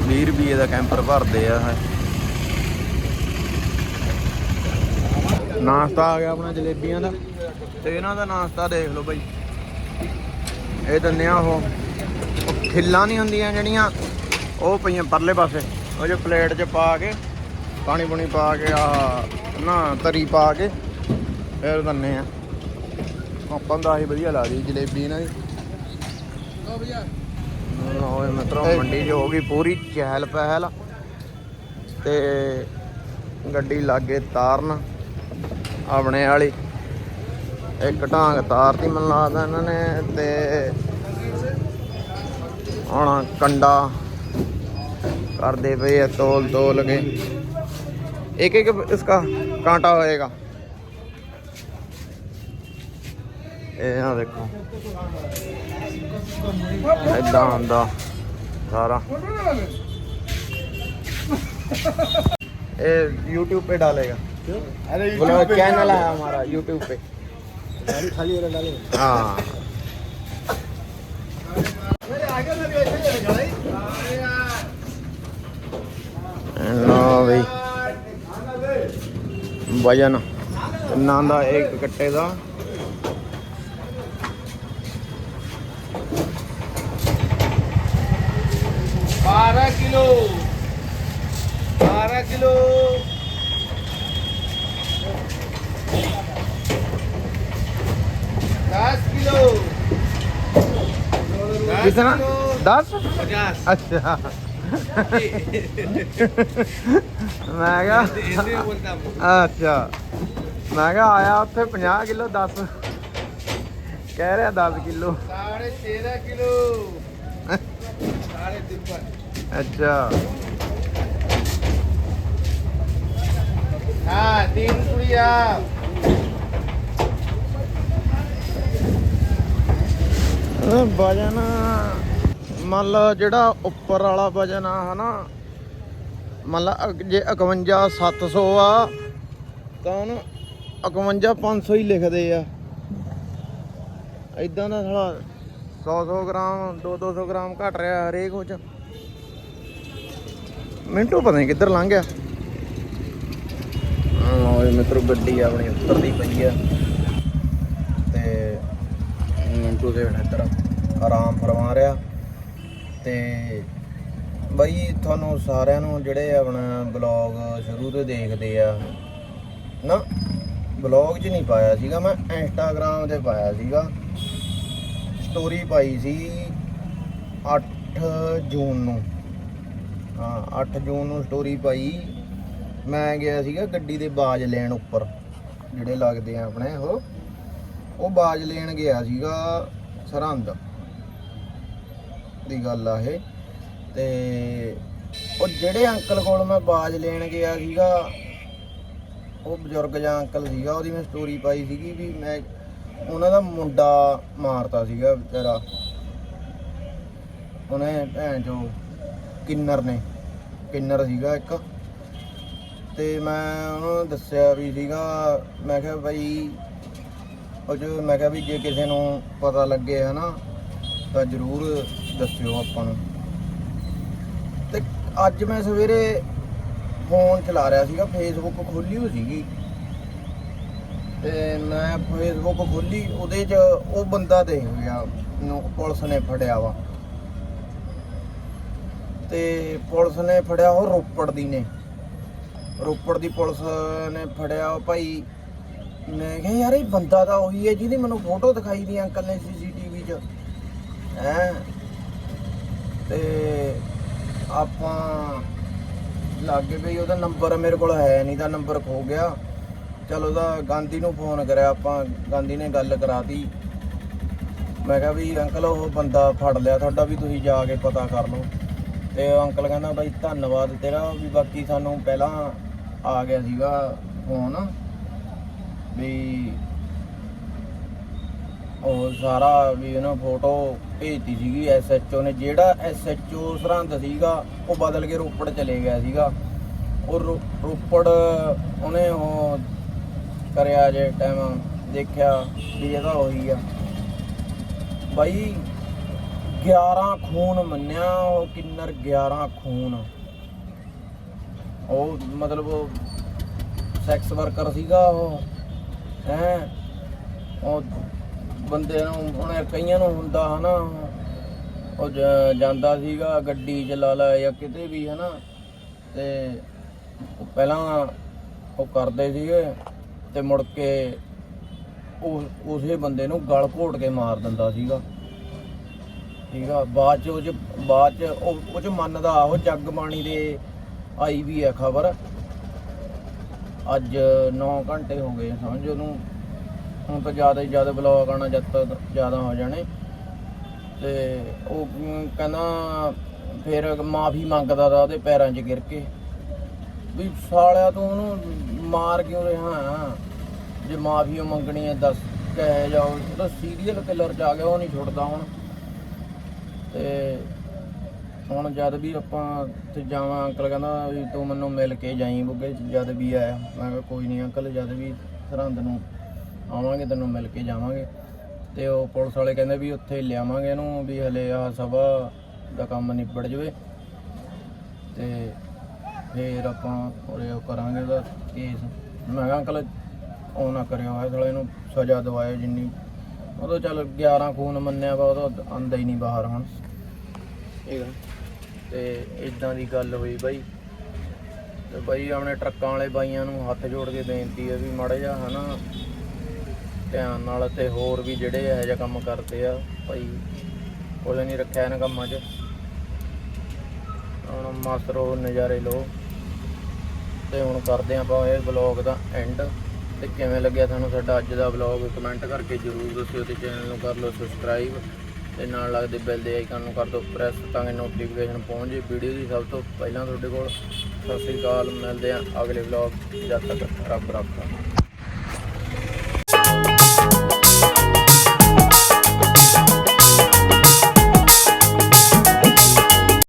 20 ਰੁਪਏ ਦਾ ਕੈਂਪਰ ਭਰਦੇ ਆ ਨਾਸ਼ਤਾ ਆ ਗਿਆ ਆਪਣਾ ਜਲੇਬੀਆਂ ਦਾ। ਤੇ ਇਹਨਾਂ ਦਾ ਨਾਸ਼ਤਾ ਦੇਖ ਲਓ ਬਾਈ। ਇਹ ਦਿੰਦੇ ਆ ਉਹ। ਖਿੱਲਾਂ ਨਹੀਂ ਹੁੰਦੀਆਂ ਜਿਹੜੀਆਂ, ਉਹ ਪਈਆਂ ਪਰਲੇ ਪਾਸੇ। ਉਹ ਜੋ ਪਲੇਟ 'ਚ ਪਾ ਕੇ ਪਾਣੀ ਪੁਣੀ ਪਾ ਕੇ ਆ ਨਾ ਤਰੀ ਪਾ ਕੇ, ਫਿਰ ਦਿੰਦੇ ਆ। ਆਪਾਂ ਨੂੰ ਤਾਂ ਆਹੀ ਵਧੀਆ ਲੱਗਦੀ ਜਲੇਬੀ ਇਹਨਾਂ ਦੀ। ਓਏ ਮਿੱਤਰੋ ਮੰਡੀ 'ਚ ਹੋ ਗਈ ਪੂਰੀ ਚਹਿਲ ਪਹਿਲ। ਤੇ ਗੱਡੀ ਲਾਗੇ ਤਾਰਨ ਆਪਣੇ ਵਾਲੀ। ਇੱਕ ਢਾਂਗ ਤਾਰਤੀ ਮੈਨੂੰ ਲੱਗਦਾ ਇਹਨਾਂ ਨੇ ਤੇ ਹੁਣ ਕੰਡਾ ਕਰਦੇ ਪਏ ਤੋਲ ਤੋਲ ਕੇ। ਇੱਕ ਇੱਕ ਇਸਕਾ ਕਾਂਟਾ ਹੋਏਗਾ। ਇਹ ਆ ਦੇਖੋ ਇਦਾਂ ਹੁੰਦਾ ਸਾਰਾ ये यूट्यूब पे डालेगा अरे बोलो चैनल है हमारा यूट्यूब पे खाली डाले हाँ ਲਓ ਬਈ ਵਜਨ ਕਿੰਨਾ ਦਾ ਇੱਕ ਕੱਟੇ ਦਾ किलो बारह किलो दस किलो कितना दस पचास अच्छा ਮੈਂ ਕਿਹਾ ਅੱਛਾ। ਮੈਂ ਕਿਹਾ ਆਇਆ ਉੱਥੇ 50 ਕਿਲੋ 10 ਕਹਿ ਰਿਹਾ 10 ਕਿਲੋ। 6.5 ਕਿਲੋ। 6.5 ਅੱਛਾ। ਹਾਂ ਤਿੰਨ ਕੁੜੀਆ। ਵਜਨ ਮੰਨ ਲਾ ਜਿਹੜਾ ਉੱਪਰ ਵਾਲਾ ਵਜਨ ਆ ਨਾ ਮੰਨ ਲਾ ਜੇ 51 700 ਆ ਤਾਂ ਉਹਨੂੰ 51 500 ਹੀ ਲਿਖਦੇ ਆ। ਇਦਾਂ ਦਾ ਥੋੜਾ 100 100 ਗ੍ਰਾਮ 2 200 ਗ੍ਰਾਮ ਘਟ ਰਿਹਾ ਹਰੇਕ 'ਚ। ਮਿੰਟੂ ਪਤਾ ਨਹੀਂ ਕਿੱਧਰ ਲੰਘ ਗਿਆ। ਲਓ ਜੀ ਮਿੱਤਰੋ ਗੱਡੀ ਆਪਣੀ ਉੱਤਰਦੀ ਪਈ ਆ। ਤੇ ਮਿੰਟੂ ਦੇ ਇੱਧਰ ਆਰਾਮ ਫਰਮਾ ਰਿਹਾ। ਤੇ ਬਈ ਤੁਹਾਨੂੰ ਸਾਰਿਆਂ ਨੂੰ ਜਿਹੜੇ ਆਪਣਾ ਬਲੌਗ ਸ਼ੁਰੂ ਤੋਂ ਦੇਖਦੇ ਆ, ਨਾ ਬਲੌਗ 'ਚ ਨਹੀਂ ਪਾਇਆ ਸੀਗਾ ਮੈਂ ਇੰਸਟਾਗ੍ਰam ਤੇ ਪਾਇਆ ਸੀਗਾ। ਸਟੋਰੀ ਪਾਈ ਸੀ 8 ਜੂਨ ਨੂੰ। ਹਾਂ 8 ਜੂਨ ਨੂੰ ਸਟੋਰੀ ਪਾਈ। ਮੈਂ ਗਿਆ ਸੀਗਾ ਗੱਡੀ ਦੇ ਬਾਜ ਲੈਣ ਉੱਪਰ, ਜਿਹੜੇ ਲੱਗਦੇ ਆ ਆਪਣੇ ਉਹ। ਉਹ ਬਾਜ ਲੈਣ ਗਿਆ ਸੀਗਾ ਸਰਹੰਦ ਦੀ ਗੱਲ ਆ ਇਹ। ਤੇ ਉਹ ਜਿਹੜੇ ਅੰਕਲ ਕੋਲ ਮੈਂ ਬਾਜ ਲੈਣ ਗਿਆ ਸੀਗਾ, ਉਹ ਬਜ਼ੁਰਗ ਜਾਂ ਅੰਕਲ ਸੀਗਾ, ਉਹਦੀ ਮੈਂ ਸਟੋਰੀ ਪਾਈ ਸੀਗੀ ਵੀ ਮੈਂ ਉਹਨਾਂ ਦਾ ਮੁੰਡਾ ਮਾਰਤਾ ਸੀਗਾ ਵਿਚਾਰਾ। ਉਹਨੇ ਭੈਣ ਚੋ ਕਿੰਨਰ ਨੇ। ਕਿੰਨਰ ਸੀਗਾ ਇੱਕ। ਤੇ ਮੈਂ ਉਹਨੂੰ ਦੱਸਿਆ ਵੀ ਸੀਗਾ, ਮੈਂ ਕਿਹਾ ਬਈ, ਉਹ ਜੋ ਮੈਂ ਕਿਹਾ ਵੀ ਜੇ ਕਿਸੇ ਨੂੰ ਪਤਾ ਲੱਗੇ ਹਨਾ, ਤਾਂ ਜ਼ਰੂਰ ਦੱਸਿਓ ਆਪਾਂ ਨੂੰ। ਤੇ ਅੱਜ ਮੈਂ ਸਵੇਰੇ ਫੋਨ ਚਲਾ ਰਿਹਾ ਸੀਗਾ ਫੇਸਬੁੱਕ ਖੋਲੀ ਹੋਈ ਸੀਗੀ। ਤੇ ਮੈਂ ਫੇਸਬੁੱਕ ਖੋਲੀ, ਉਹਦੇ 'ਚ ਉਹ ਬੰਦਾ ਦੇਖ ਗਿਆ ਨੂੰ ਪੁਲਿਸ ਨੇ ਫੜਿਆ ਵਾ। ਤੇ ਪੁਲਿਸ ਨੇ ਫੜਿਆ ਉਹ ਰੋਪੜ ਦੀ ਨੇ। ਰੋਪੜ ਦੀ ਪੁਲਿਸ ਨੇ ਫੜਿਆ ਉਹ ਭਾਈ। ਮੈਂ ਕਿਹਾ, ਯਾਰ, ਇਹ ਬੰਦਾ ਤਾਂ ਉਹੀ ਹੈ ਜਿਹਦੀ ਮੈਨੂੰ ਫੋਟੋ ਦਿਖਾਈ ਦੀ ਅੰਕਲ ਨੇ ਸੀਸੀਟੀਵੀ 'ਚ। ਹੈ? ਤੇ ਆਪਾਂ ਲਾਗੇ ਵੀ ਉਹਦਾ ਨੰਬਰ ਮੇਰੇ ਕੋਲ ਹੈ ਨਹੀਂ ਤਾਂ ਨੰਬਰ ਖੋ ਗਿਆ। ਚਲ ਉਹਦਾ ਗਾਂਧੀ ਨੂੰ ਫੋਨ ਕਰਿਆ ਆਪਾਂ, ਗਾਂਧੀ ਨੇ ਗੱਲ ਕਰਾਤੀ। ਮੈਂ ਕਿਹਾ ਵੀ, ਅੰਕਲ, ਉਹ ਬੰਦਾ ਫੜ ਲਿਆ, ਤੁਹਾਡਾ ਵੀ ਤੁਸੀਂ ਜਾ ਕੇ ਪਤਾ ਕਰ ਲਓ। ਤੇ ਉਹ ਅੰਕਲ ਕਹਿੰਦਾ ਬਾਈ ਧੰਨਵਾਦ ਤੇਰਾ ਵੀ ਬਾਕੀ ਸਾਨੂੰ ਪਹਿਲਾਂ ਆ ਗਿਆ ਸੀਗਾ ਫੋਨ ਵੀ ਉਹ ਸਾਰਾ ਵੀ ਉਹਨਾਂ ਫੋਟੋ ਭੇਜਤੀ ਸੀਗੀ ਐਸਐਚਓ ਨੇ। ਜਿਹੜਾ ਐਸਐਚਓ ਸਰਹੰਦ ਸੀਗਾ, ਉਹ ਬਦਲ ਕੇ ਰੋਪੜ ਚਲੇ ਗਿਆ ਸੀਗਾ। ਉਹ ਰੋ- ਰੋਪੜ ਉਹਨੇ ਉਹ ਕਰਿਆ ਜੇ ਟਾਈਮ ਦੇਖਿਆ ਵੀ ਇਹਦਾ ਉਹੀ ਆ। ਬਾਈ 11 ਖੂਨ ਮੰਨਿਆ, ਉਹ ਕਿੰਨਰ 11 ਖੂਨ। ਉਹ ਮਤਲਬ ਸੈਕਸ ਵਰਕਰ ਸੀਗਾ ਉਹ, ਹੈ? ਉਹ ਬੰਦੇ ਨੂੰ, ਉਹਨੇ ਕਈਆਂ ਨੂੰ ਹੁੰਦਾ ਹਨਾ, ਉਹ ਜਾਂਦਾ ਸੀਗਾ, ਗੱਡੀ ਚਲਾ ਲਾ ਜਾਂ ਕਿਤੇ ਵੀ ਹਨਾ। ਤੇ ਉਹ ਪਹਿਲਾਂ ਉਹ ਕਰਦੇ ਸੀਗੇ, ਤੇ ਮੁੜ ਕੇ ਉਹ, ਉਸੇ ਬੰਦੇ ਨੂੰ ਗਲ ਘੋਟ ਕੇ ਮਾਰ ਦਿੰਦਾ ਸੀਗਾ। ਠੀਕ ਆ, ਬਾਅਦ ਚ ਉਹ ਚ, ਬਾਅਦ ਚ ਉਹ ਉਹ ਚ ਮੰਨਦਾ, ਉਹ ਜੱਗ ਬਾਣੀ ਦੇ ਆਈ ਵੀ ਹੈ ਖਬਰ। ਅੱਜ 9 ਘੰਟੇ ਹੋ ਗਏ, ਸਮਝ ਉਹਨੂੰ? ਹੁਣ ਤਾਂ ਜ਼ਿਆਦਾ ਹੀ ਜ਼ਿਆਦਾ ਬਲੌਗ ਆਣਾ ਜਦ ਤੱਕ ਜ਼ਿਆਦਾ ਹੋ ਜਾਣੇ। ਤੇ ਉਹ ਕਹਿੰਦਾ, ਫਿਰ ਮਾਫੀ ਮੰਗਦਾ ਤਾ ਉਹਦੇ ਪੈਰਾਂ 'ਚ ਗਿਰ ਕੇ। ਵੀ ਸਾਲਿਆ ਤੂੰ ਉਹਨੂੰ ਮਾਰ ਕਿਉਂ ਰਿਹਾ ਜੇ ਮਾਫੀ ਮੰਗਣੀ ਹੈ ਦੱਸ, ਕਹਿ ਜਾਓ ਉਹ ਤਾਂ ਸੀਰੀਅਲ ਕਿਲਰ 'ਚ ਆ ਗਿਆ, ਉਹ ਨਹੀਂ ਛੁੱਟਦਾ ਹੁਣ। ਤੇ ਹੁਣ ਜਦ ਵੀ ਆਪਾਂ ਤੇ ਜਾਵਾਂ ਅੰਕਲ ਕਹਿੰਦਾ ਵੀ ਤੂੰ ਮੈਨੂੰ ਮਿਲ ਕੇ ਜਾਈਂ ਬੁੱਗੇ, ਜਦ ਵੀ ਆਇਆ, ਮੈਂ ਕਿਹਾ ਕੋਈ ਨਹੀਂ ਅੰਕਲ, ਜਦ ਵੀ ਸਰਹੰਦ ਨੂੰ ਆਵਾਂਗੇ, ਤੈਨੂੰ ਮਿਲ ਕੇ ਜਾਵਾਂਗੇ। ਤੇ ਉਹ ਪੁਲਿਸ ਵਾਲੇ ਕਹਿੰਦੇ ਵੀ ਉੱਥੇ ਲਿਆਵਾਂਗੇ ਇਹਨੂੰ ਵੀ ਹਲੇ ਆ ਸਭਾ ਦਾ ਕੰਮ ਨਿਬੜ ਜਵੇ। ਤੇ ਫੇਰ ਆਪਾਂ ਉਰੇ ਉਹ ਕਰਾਂਗੇ ਉਹਦਾ ਕੇਸ। ਮੈਂ ਕਿਹਾ ਅੰਕਲ, ਉਹ ਨਾ ਕਰਿਓ ਇਹ ਸਾਲੇ ਨੂੰ ਸਜ਼ਾ ਦਵਾਇਓ ਜਿੰਨੀ ਉਦੋਂ ਚੱਲ 11 ਖੂਨ ਮੰਨਿਆ ਵਾ ਉਹਦਾ ਆਂਦਾ ਹੀ ਨਹੀਂ ਬਾਹਰ ਹੁਣ। ਠੀਕ ਆ। ਤੇ ਇਦਾਂ ਦੀ ਗੱਲ ਹੋਈ ਬਾਈ। ਤੇ ਬਾਈ ਆਪਣੇ ਟਰੱਕਾਂ ਵਾਲੇ ਬਾਈਆਂ ਨੂੰ ਹੱਥ ਜੋੜ ਕੇ ਬੇਨਤੀ ਹੈ ਵੀ ਮਾੜਾ ਜਿਹਾ ਹਨਾ ਧਿਆਨ ਨਾਲ ਤੇ ਹੋਰ ਵੀ ਜਿਹੜੇ ਇਹੋ ਜਿਹਾ ਕੰਮ ਕਰਦੇ ਆ ਭਾਈ ਕੋਲੇ ਨਹੀਂ ਰੱਖਿਆ ਇਹਨਾਂ ਕੰਮਾਂ 'ਚ। ਹੁਣ ਮਸਤ ਰਹੋ ਨਜ਼ਾਰੇ ਲਓ। ਤੇ ਹੁਣ ਕਰਦੇ ਆਪਾਂ ਇਹ ਵਲੌਗ ਦਾ ਐਂਡ ਤੇ ਕਿਵੇਂ ਲੱਗਿਆ ਤੁਹਾਨੂੰ ਸਾਡਾ ਅੱਜ ਦਾ ਵਲੌਗ ਕਮੈਂਟ ਕਰਕੇ ਜਰੂਰ ਦੱਸਿਓ ਤੇ ਚੈਨਲ ਨੂੰ ਕਰ ਲਓ ਸਬਸਕ੍ਰਾਈਬ ਤੇ ਨਾਲ ਲੱਗਦੇ ਬੈਲ ਦੇ ਆਈਕਨ ਨੂੰ ਕਰ ਦਿਓ। ਪ੍ਰੈਸ ਤਾਂ ਕਿ ਨੋਟੀਫਿਕੇਸ਼ਨ ਪਹੁੰਚ ਜੇ ਵੀਡੀਓ ਦੀ ਸਭ ਤੋਂ ਪਹਿਲਾਂ ਤੁਹਾਡੇ ਕੋਲ। ਸਤਿ ਸ੍ਰੀ ਅਕਾਲ। ਮਿਲਦੇ ਆ ਅਗਲੇ ਵਲੌਗ ਜਦ ਤੱਕ ਰੱਬ ਰੱਖਾ